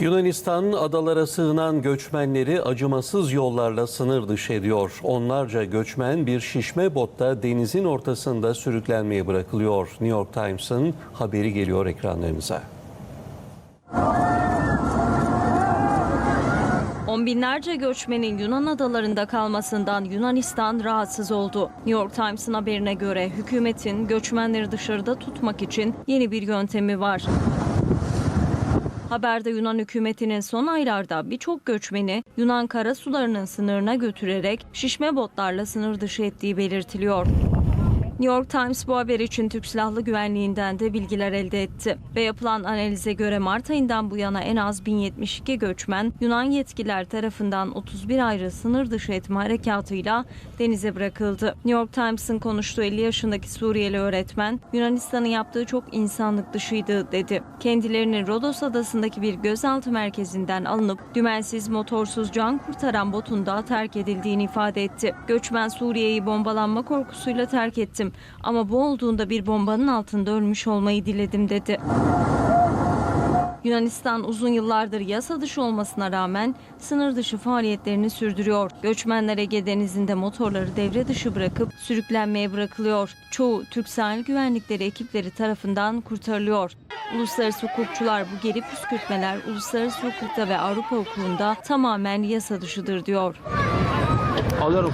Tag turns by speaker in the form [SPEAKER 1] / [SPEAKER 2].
[SPEAKER 1] Yunanistan adalara sığınan göçmenleri acımasız yollarla sınır dışı ediyor. Onlarca göçmen bir şişme botta denizin ortasında sürüklenmeye bırakılıyor. New York Times'ın haberi geliyor ekranlarınıza.
[SPEAKER 2] On binlerce göçmenin Yunan adalarında kalmasından Yunanistan rahatsız oldu. New York Times'ın haberine göre hükümetin göçmenleri dışarıda tutmak için yeni bir yöntemi var. Haberde Yunan hükümetinin son aylarda birçok göçmeni Yunan kara sularının sınırına götürerek şişme botlarla sınır dışı ettiği belirtiliyor. New York Times bu haber için Türk Silahlı Güvenliği'nden de bilgiler elde etti. Ve yapılan analize göre Mart ayından bu yana en az 1072 göçmen Yunan yetkililer tarafından 31 ayrı sınır dışı etme harekatıyla denize bırakıldı. New York Times'ın konuştuğu 50 yaşındaki Suriyeli öğretmen Yunanistan'ın yaptığı çok insanlık dışıydı dedi. Kendilerini Rodos adasındaki bir gözaltı merkezinden alınıp dümensiz motorsuz can kurtaran botunda terk edildiğini ifade etti. Göçmen Suriye'yi bombalanma korkusuyla terk ettim ama bu olduğunda bir bombanın altında ölmüş olmayı diledim dedi. Yunanistan uzun yıllardır yasa dışı olmasına rağmen sınır dışı faaliyetlerini sürdürüyor. Göçmenler Ege Denizi'nde motorları devre dışı bırakıp sürüklenmeye bırakılıyor. Çoğu Türk sahil güvenlikleri ekipleri tarafından kurtarılıyor. Uluslararası hukukçular bu geri püskürtmeler uluslararası hukukta ve Avrupa hukukunda tamamen yasa dışıdır diyor.
[SPEAKER 3] Alıyorum.